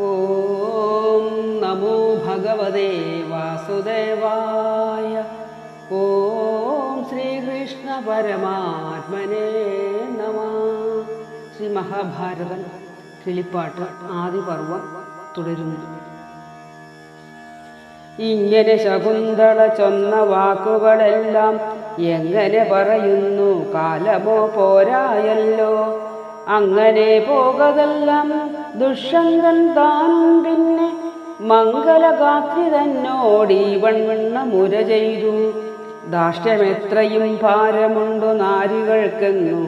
ഓം നമോ ഭഗവതേ വാസുദേവായ. ഓം ശ്രീകൃഷ്ണ പരമാത്മനേ നമ. ശ്രീ മഹാഭാരതം കിളിപ്പാട്ട് ആദിപർവം തുടരുന്നു. ഇങ്ങനെ ശകുന്തള ചൊന്ന വാക്കുകളെല്ലാം എങ്ങനെ പറയുന്നു? കാലമോ പോരായല്ലോ. അങ്ങനെ പോകതെല്ലാം ദുഷ്യങ്കൻ താൻ പിന്നെ മംഗലഗാത്രി തന്നോടി വണ്ണ മുര ചെയ്തു. ദാഷ്ട്യമെത്രയും ഭാരമുണ്ടു നാരികൾക്കെന്നു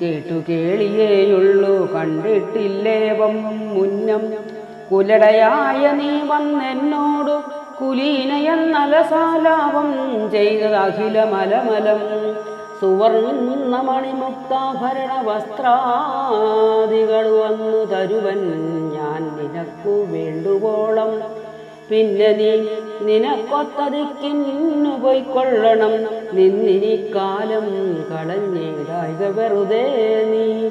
കേട്ടു കേളിയേയുള്ളൂ. കണ്ടിട്ടില്ലേവം മുന്നം? കുലടയായ നീ വന്നെന്നോടു കുലീനയെന്നലസാലാപം ചെയ്തത് അഖിലമലമലം. സുവർണമണിമുക്താഭരണ വസ്ത്രാദികൾ വന്നു തരുവൻ ഞാൻ നിനക്കു വേണ്ടുവോളം. പിന്നെ നീ നിനക്കൊത്തതിക്കിന്നു പോയിക്കൊള്ളണം. നിന്നിനി കാലം കളഞ്ഞേടായിക വെറുതെ നീ.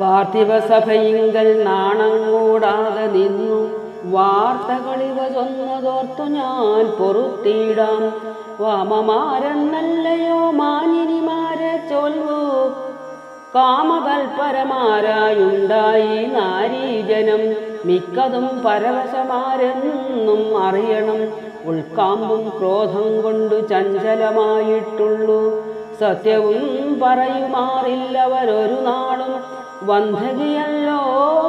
പാർത്ഥിവസഭയിങ്കൽ നാണം കൂടാതെ നിന്നു. വാർത്തകളിവ ചൊന്നതോർത്തു ഞാൻ പൊറുത്തിടാം. വാമമാരെന്നല്ലയോ മാനിനിമാരെ ചൊല്ലു കാമതൽപരമാരായുണ്ടായി നാരീജനം. മിക്കതും പരവശമാരെന്നും അറിയണം. ഉൾക്കാമ്പും ക്രോധം കൊണ്ടു ചഞ്ചലമായിട്ടുള്ളു. സത്യവും പറയുമാറില്ലവരൊരു നാളും വന്ധകിയല്ലോ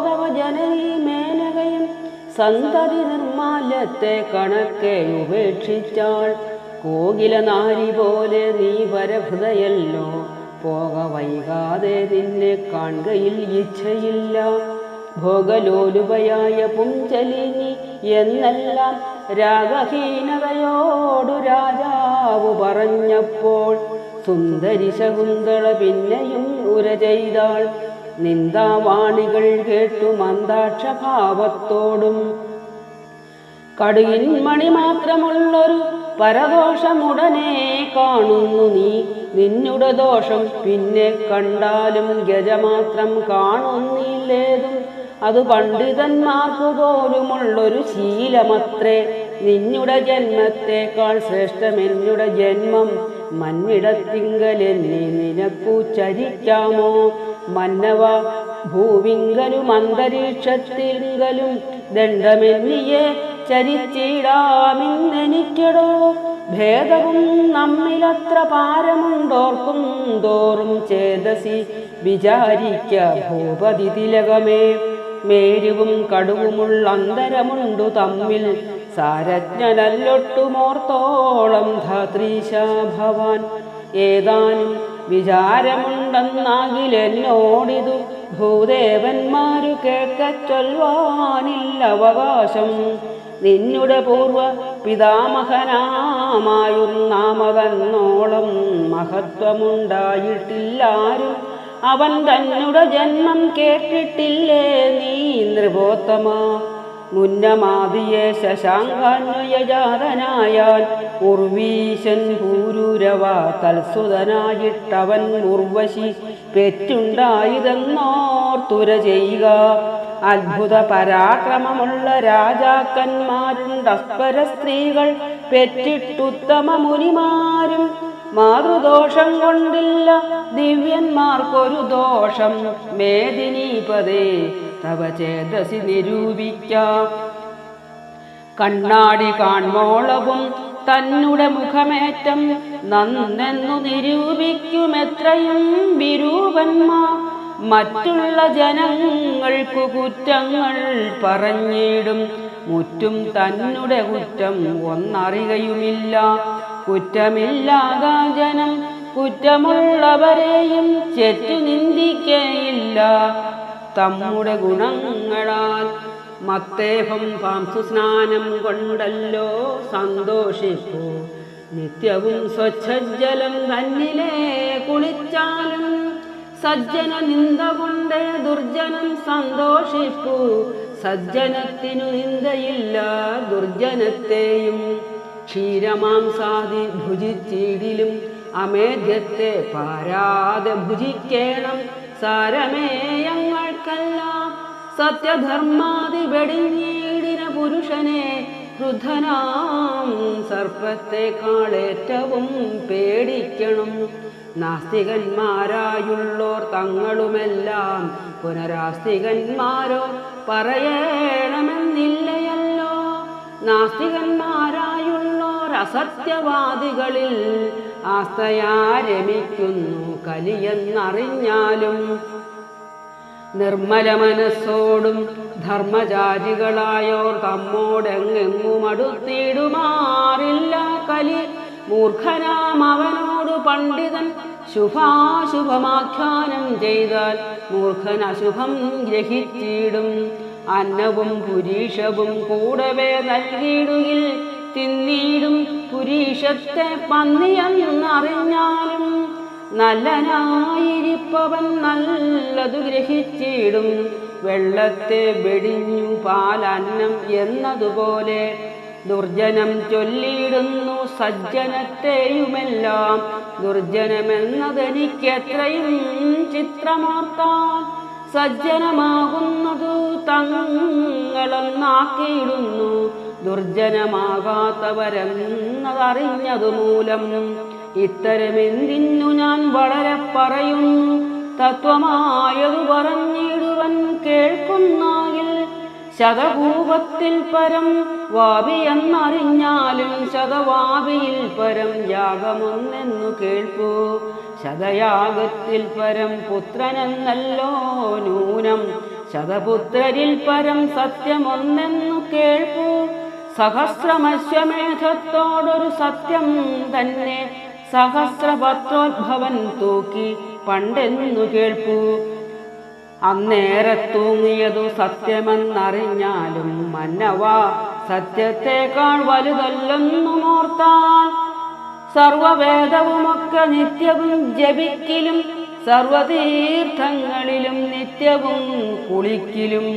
തവ മേനകയും സന്തതി നിർമാല്യത്തെ കണക്കെ ഉപേക്ഷിച്ചാൾ. കോകില നാരി പോലെ നീ വരഭൃതയല്ലോ. പോക വൈകാതെ നിന്നെ കാണുകയിൽ ഇച്ഛയില്ല. ഭോഗലോലുപയായ പുഞ്ചലിനി എന്നെല്ലാം രാഗഹീനതയോടു രാജാവ് പറഞ്ഞപ്പോൾ സുന്ദരി ശകുന്തള പിന്നെയും ഉര ചെയ്താൾ. നിന്ദാവാണികൾ കേട്ടു മന്ദാക്ഷഭാവത്തോടും. കടുകിൻ മണി മാത്രമുള്ളൊരു പരദോഷമുടനെ കാണുന്നു നീ. നിന്നുടെ ദോഷം പിന്നെ കണ്ടാലും ഗജമാത്രം കാണുന്നില്ലേതും. അത് പണ്ഡിതന്മാർക്കു പോലുമുള്ളൊരു ശീലമത്രേ. നിന്നുടെ ജന്മത്തേക്കാൾ ശ്രേഷ്ഠമെന്നുടെ ജന്മം മന്നിടത്തിങ്കലെന്നെ നിനക്കു ചരിക്കാമോ? മന്നവ ഭൂവിങ്കലും അന്തരീക്ഷത്തിങ്കലും ദണ്ഡമെന്നിയെ ചരിച്ചിടാമിന്നെനിക്കടോ. ഭേദവും നമ്മിലത്ര പാരമുണ്ടോർക്കും തോറും ചേതസി വിചാരിക്ക ഭൂപതി തിലകമേ. മേരുവും കടുവുമുള്ള അന്തരമുണ്ടു തമ്മിൽ സാരജ്ഞനല്ലൊട്ടുമോർത്തോളം ധാത്രീശാ ഭവാൻ. ഏതാനും വിചാരമുണ്ടെന്നാകിലെന്നോടിതു. ഭൂദേവന്മാരു കേൾക്ക ചൊൽവാനില്ല നിന്നുടെ പൂർവ പിതാമഹനാമായുന്നാമതന്നോളം മഹത്വമുണ്ടായിട്ടില്ലാരും. അവൻ തന്നുടെ ജന്മം കേട്ടിട്ടില്ലേ നീ നൃപോത്തമ? മുന്നമാദിയെ ശശാങ്കാന്വയജാതനായാൽ ഉർവീശൻ ഭൂരുരവ തൽസുതനായിട്ടവൻ ഉർവശി പെറ്റുണ്ടായതെന്നോർത്തുര ചെയ്യുക. അത്ഭുത പരാക്രമമുള്ള രാജാക്കന്മാരുണ്ടസ്പര സ്ത്രീകൾ പെറ്റിട്ടുത്തമ മുനിമാരും മാതൃദോഷം കൊണ്ടില്ല. ദിവ്യന്മാർക്കൊരു ദോഷം. മേദിനീപതേ തവ ചേതസി നിരൂപിക്കാം. കണ്ണാടി കാൺമോളവും തന്നുടെ മുഖമേറ്റം നന്നെന്നു നിരൂപിക്കുമെത്രയും വിരൂപന്മാർ. മറ്റുള്ള ജനങ്ങൾക്കു കുറ്റങ്ങൾ പറഞ്ഞിടും. മുറ്റും തന്നുടെ കുറ്റം ഒന്നറിയുമില്ല. കുറ്റമില്ലാതാ ജനം കുറ്റമുള്ളവരെയും ചെറ്റു നിന്ദിക്കയില്ല. തമ്മുടെ ഗുണങ്ങളാൽ മത്തേഹം പാംസു സ്നാനം കൊണ്ടല്ലോ സന്തോഷിപ്പൂ. നിത്യവും സ്വച്ഛജലം തന്നിലേ കുളിച്ചാലും സജ്ജന നിന്ദ കൊണ്ടേ ദുർജനം സന്തോഷിപ്പൂ. സജ്ജനത്തിനു നിന്ദയില്ല ദുർജനത്തെയും ക്ഷീരമാംസാദി ഭുജിച്ചിടിലും അമേദ്യത്തെ പാരാതെ ഭുജിക്കേണം. സാരമേയങ്ങൾക്കെല്ലാം സത്യധർമാതി വെടിഞ്ഞീടിന പുരുഷനെ ക്രുദ്ധനാം സർപ്പത്തെക്കാളേറ്റവും പേടിക്കണം. നാസ്തികന്മാരായുള്ളോർ തങ്ങളുമെല്ലാം പുനരാസ്തികന്മാരോ പറയണമെന്നില്ലയല്ലോ. നാസ്തികന്മാരായുള്ളോർ അസത്യവാദികളിൽ ആസ്തയാ രമിക്കുന്നു കലിയെന്നറിഞ്ഞാലും. നിർമ്മല മനസ്സോടും ധർമ്മചാരികളായോർ തമ്മോടെങ്ങെങ്ങും അടുത്തിടുമാറില്ല കലി. മൂർഖനാം അവനോട് പണ്ഡിതൻ ശുഭാശുഭമാഖ്യാനം ചെയ്താൽ മൂർഖൻ അശുഭം ഗ്രഹിച്ചിടും. അന്നവും പുരീഷവും കൂടവേ നൽകിയിടുകിൽ തിന്നീടും പുരീഷത്തെ പന്നിയെന്നറിഞ്ഞാലും നല്ലനായിരിപ്പവൻ നല്ലതു ഗ്രഹിച്ചിടും. വെള്ളത്തെ വെടിഞ്ഞു പാലന്നം എന്നതുപോലെ ദുർജനം ചൊല്ലിയിടുന്നു സജ്ജനത്തെയുമെല്ലാം. ദുർജനമെന്നതെനിക്കെത്രയും ചിത്രമാർത്താൻ സജ്ജനമാകുന്നതു തങ്ങളെന്നാക്കിയിടുന്നു. ദുർജനമാകാത്തവരെന്നതറിഞ്ഞതു മൂലം ഇത്തരമെന്തിന്നു ഞാൻ വളരെ പറയും. തത്വമായതു പറഞ്ഞിടുവൻ കേൾക്കുന്നാകിൽ ശതകൂപത്തിൽ പരം വാപി എന്നറിഞ്ഞാലും ശതവാപിയിൽ പരം യാഗമൊന്നെന്നു കേൾപ്പൂ. ശതയാഗത്തിൽ പരം പുത്രനെന്നല്ലോ നൂനം ശതപുത്രരിൽ പരം സത്യമൊന്നെന്നു കേൾപ്പൂ. സഹസ്രമശ്വമേധത്തോടൊരു സത്യം തന്നെ. സഹസ്രപത്രോദ്ഭവൻ തൂക്കി പണ്ടെന്നു കേൾപ്പൂ. അന്നേരെ തൂങ്ങിയതു സത്യമെന്നറിഞ്ഞാലും മന്നവ സത്യത്തെക്കാൾ വലുതല്ലെന്നു ഓർത്താൽ സർവവേദവുമൊക്കെ നിത്യവും ജപിക്കിലും സർവതീർത്ഥങ്ങളിലും നിത്യവും കുളിക്കിലും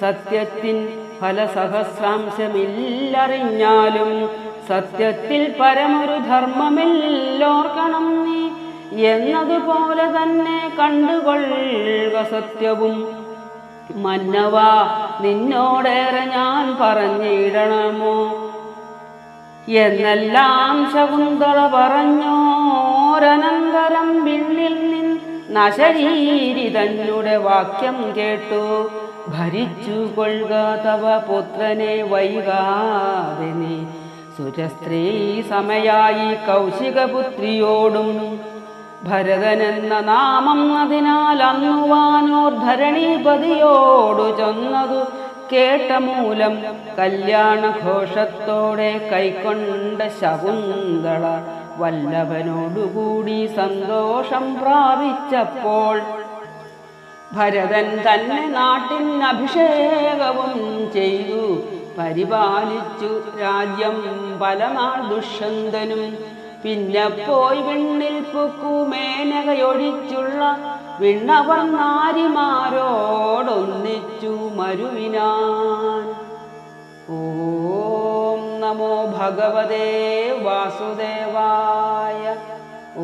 സത്യത്തിൻ ഫലസഹസ്രാംശമില്ലറിഞ്ഞാലും സത്യത്തിൽ പരമൊരു ധർമ്മമില്ലോർക്കണം നീ. എന്നതുപോലെ തന്നെ കണ്ടുകൊള്ളുക സത്യവും. മന്നവ നിന്നോടേറെ ഞാൻ പറഞ്ഞിടണമോ? എന്നെല്ലാം ശകുന്തള പറഞ്ഞോരനന്തരം വിണ്ണിൽ നിൻ നശരീരി തന്നെ വാക്യം കേട്ടു. ഭരിച്ചു കൊള്ളുക തവ പുത്രനെ വൈകാതെ സുരസ്ത്രീ സമയായി കൗശികപുത്രിയോടും ഭരതനെന്ന നാമം അതിനാൽ അന്നുവാനോർ ധരണീപതിയോടു ചെന്നതു കേട്ട മൂലം കല്യാണഘോഷത്തോടെ കൈക്കൊണ്ട ശകുന്തള വല്ലവനോടുകൂടി സന്തോഷം പ്രാപിച്ചപ്പോൾ ഭരതൻ തന്നെ നാട്ടിൻ അഭിഷേകവും ചെയ്തു. പരിപാലിച്ചു രാജ്യം പലനാൾ ദുഷ്യന്തനും. പിന്നെ പോയി വിണ്ണിൽ പുക്കുമേനകയൊഴിച്ചുള്ള വിണ്ണവർ നാരിമാരോടൊന്നിച്ചു മരുവിനാൻ. ഓം നമോ ഭഗവതേ വാസുദേവായ. ഓ